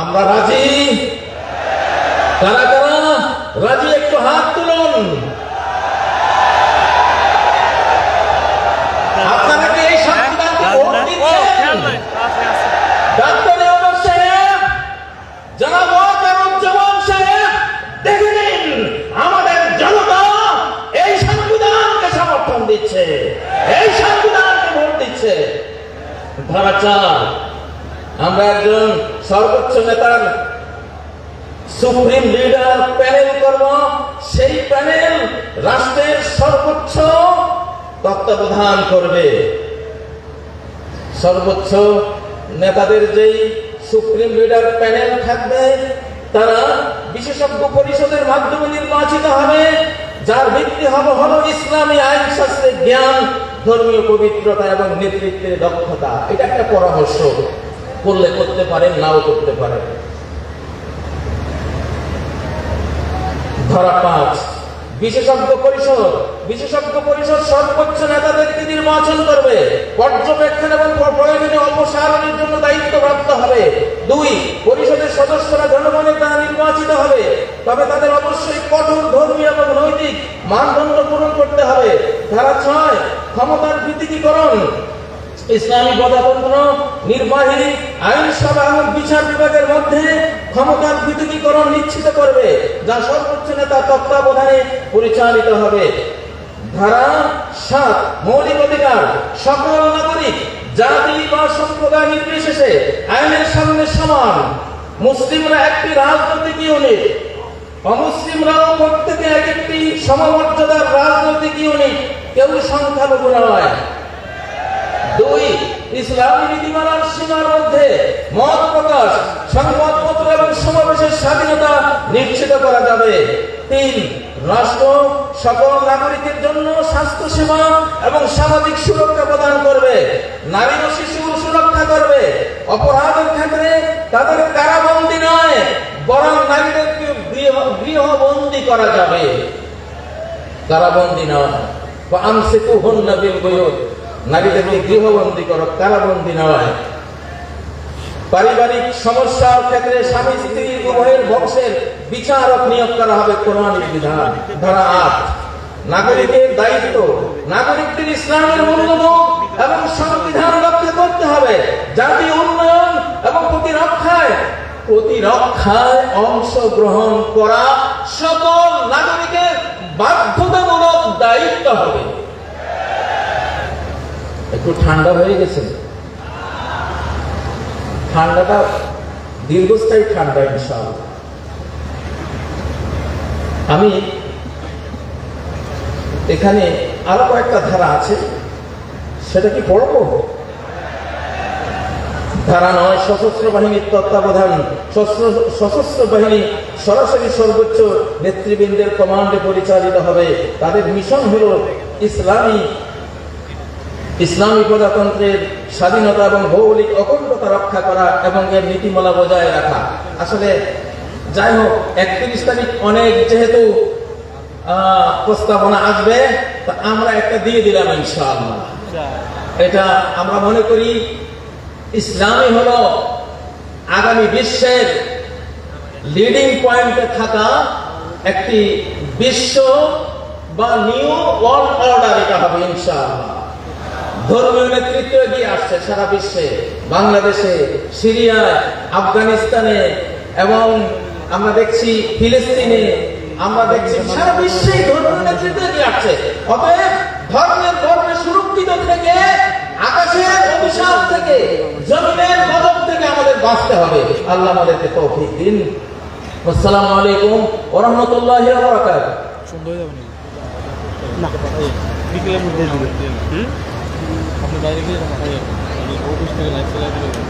আমরা রাজি? কারা কারা? রাজি একটু হাত তুলুন। আপনারা কি এই সংবিধানকে ভোট দিচ্ছেন? ডাক্তার ইউনুস সাহেব জনাব ওয়াকারুজ্জামান সাহেব দেখে নিন আমাদের জনতা এই সংবিধানকে সমর্থন দিচ্ছে। এই সংবিধানকে ভোট দিচ্ছে। ধারা চার আমরা একজন সর্বোচ্চ নেতার সুপ্রিম লিডার প্যানেল করব সেই প্যানেল রাষ্ট্রের সর্বোচ্চ তত্ত্বাবধান করবে। সর্বোচ্চ নেতাদের যেই সুপ্রিম লিডার প্যানেল থাকবে, তারা বিশেষজ্ঞ পরিষদের মাধ্যমে নির্বাচিত হবে, যার ভিত্তি হবে হলো ইসলামী আইন শাস্ত্রের জ্ঞান, ধর্মীয় পবিত্রতা এবং নেতৃত্বের দক্ষতা। এটা একটা পরামর্শ। করলে করতে পারেন নাও করতে পারেন ধরা পাঁচ, বিশেষজ্ঞ পরিষদ বিশেষজ্ঞ পরিষদ সর্বোচ্চ নেতাদেরকে নির্বাচন করবে। পর্যবেক্ষণ এবং প্রয়োজনীয় অপসারণের জন্য দায়িত্ব দায়িত্বপ্রাপ্ত হবে। দুই, পরিষদের সদস্যরা জনগণের দ্বারা নির্বাচিত হবে। তবে তাদের অবশ্যই কঠোর ধর্মীয় এবং নৈতিক মানদণ্ড পূরণ করতে হবে। ধারা ছয়, ক্ষমতার পৃথকীকরণ ইসলামী গণতন্ত্র, নির্বাহী আইনসভা এবং বিচার বিভাগের মধ্যে ক্ষমতার পৃথকীকরণ নিশ্চিত করবে, যা সর্বোচ্চ নেতা তত্ত্বাবধানে পরিচালিত হবে। ধারা সাত, মৌলিক অধিকার, সকল নাগরিক, জাতি বা সম্প্রদায় নির্বিশেষে আইনের সামনে সমান। মুসলিমরা একটি রাজনৈতিক ইউনিট, অমুসলিমরাও প্রত্যেকে এক একটি সমমর্যাদার রাজনৈতিক ইউনিট, কেউ সংখ্যালঘু নয়। দুই, ইসলামী নীতিমালার সীমার মধ্যে মত প্রকাশ, সংবাদপত্র এবং সমাবেশের স্বাধীনতা নিশ্চিত করা যাবে। তিন, রাষ্ট্র সকল নাগরিকের জন্য স্বাস্থ্য সেবা এবং সামাজিক সুরক্ষা প্রদান করবে। নারী ও শিশুর সুরক্ষা করবে। অপরাধের ক্ষেত্রে তাদের কারাবন্দী নয়, বরং নারীদেরকে গৃহ, গৃহবন্দী করা যাবে। কারাবন্দী নয়। বা আমসে কুহন নবীল বয়স নারীদেরকে গৃহবন্দী করো কারাবন্দী নয় পারিবারিক সমস্যার ক্ষেত্রে স্বামী, স্ত্রী উভয়ের বংশের বিচারক নিয়োগ করা হবে কোরআনিক বিধান। ধারা আট। নাগরিকের দায়িত্ব। নাগরিকদের ইসলামের মূল্যবোধ এবং সংবিধান রক্ষা করতে হবে। জাতি উন্নয়ন এবং প্রতিরক্ষায়। প্রতিরক্ষায় অংশগ্রহণ করা সকল নাগরিকের বাধ্যতামূলক দায়িত্ব হবে। একটু ঠান্ডা হয়ে গেছে। ঠান্ডাটা দীর্ঘস্থায়ী ঠান্ডা ইনশাআল্লাহ। আমি এখানে আরও কয়েকটা ধারা আছে। সেটা কি পড়ব? ধারা নয়, সশস্ত্র বাহিনীর তত্ত্বাবধান। সশস্ত্র বাহিনী সরাসরি সর্বোচ্চ নেতৃবৃন্দের কমান্ডে পরিচালিত হবে। তাদের মিশন হল ইসলামী ইসলামী প্রজাতন্ত্রের স্বাধীনতা এবং ভৌগোলিক অখণ্ডতা রক্ষা করা এবং এর নীতিমালা বজায় রাখা। আসলে যাই হোক, একত্রিশ তারিখ অনেক যেহেতু প্রস্তাবনা আসবে, তা আমরা একটা দিয়ে দিলাম ইনশাআল্লাহ। এটা আমরা মনে করি ইসলামই হলো আগামী বিশ্বের লিডিং পয়েন্টে থাকা একটি বিশ্ব বা নিউ ওয়ার্ল্ড অর্ডার এটা হবে ইনশাআল্লাহ। ধর্মীয় নেতৃত্ব এগিয়ে আসছে সারা বিশ্বে, বাংলাদেশে, সিরিয়ায়, আফগানিস্তানে, এবং আমরা দেখছি ফিলিস্তিনে, আমরা দেখছি সারা বিশ্বে ধর্মীয় নেতৃত্ব এগিয়ে আসছে। অতএব ধর্মের ধর্মে সুরক্ষিত থেকে, আকাশের অভিশাপ থেকে, জমিনের গজব থেকে আমাদের বাঁচতে হবে। আল্লাহ আমাদেরকে তৌফিক দিন। আসসালামু আলাইকুম ওয়া রাহমাতুল্লাহি ওয়া বারাকাতুহু সুন্দর না। মধ্যে হুম আপনি বাইরে গিয়ে পাঠাই যাবেন অফিস থেকে লাইফ